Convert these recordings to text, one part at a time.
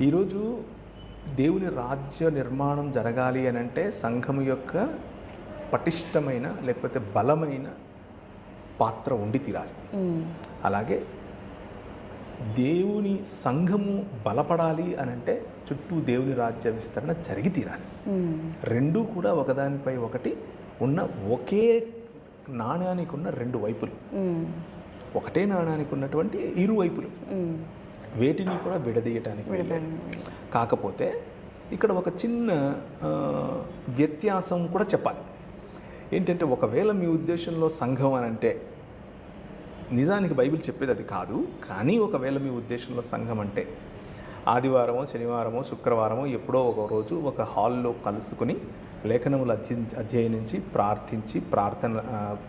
ఈరోజు దేవుని రాజ్య నిర్మాణం జరగాలి అని అంటే సంఘం యొక్క పటిష్టమైన లేకపోతే బలమైన పాత్ర ఉండి తీరాలి. అలాగే దేవుని సంఘము బలపడాలి అని అంటే చుట్టూ దేవుని రాజ్య విస్తరణ జరిగి తీరాలి. రెండూ కూడా ఒకదానిపై ఒకటి ఉన్న ఒకే నాణ్యానికి ఉన్న రెండు వైపులు. ఒకటే నాణ్యానికి ఉన్నటువంటి ఇరు వైపులు ఉమ్. వేటిని కూడా విడదీయటానికి వెళ్ళారు కాకపోతే ఇక్కడ ఒక చిన్న వ్యత్యాసం కూడా చెప్పాలి. ఏంటంటే ఒకవేళ మీ ఉద్దేశంలో సంఘం అని అంటే నిజానికి బైబిల్ చెప్పేది అది కాదు కానీ ఒకవేళ మీ ఉద్దేశంలో సంఘం అంటే ఆదివారమో శనివారమో శుక్రవారమో ఎప్పుడో ఒక రోజు ఒక హాల్లో కలుసుకుని లేఖనములు అధ్య అధ్యయనించి ప్రార్థించి ప్రార్థన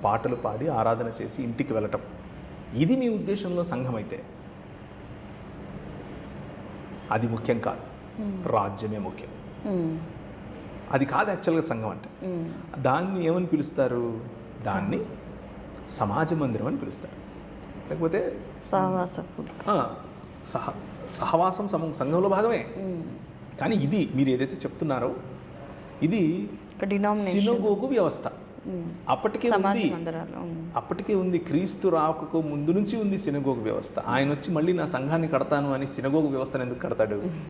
పాటలు పాడి ఆరాధన చేసి ఇంటికి వెళ్ళటం. ఇది మీ ఉద్దేశంలో సంఘం అయితే అది ముఖ్యం కాదు. రాజ్యమే ముఖ్యం. అది కాదు యాక్చువల్గా సంఘం అంటే. దాన్ని ఏమని పిలుస్తారు? దాన్ని సమాజ మందిరం అని పిలుస్తారు. లేకపోతే సహ సహవాసం సమ సంఘంలో భాగమే. కానీ ఇది మీరు ఏదైతే చెప్తున్నారో ఇది సినగోగు వ్యవస్థ. అప్పటికే ఉంది. అప్పటికే ఉంది. క్రీస్తు రాకకు ముందు నుంచి ఉంది సినగోగు వ్యవస్థ. ఆయన వచ్చి మళ్ళీ నా సంఘాన్ని కడతాను అని సినగోగు వ్యవస్థను ఎందుకు కడతాడు?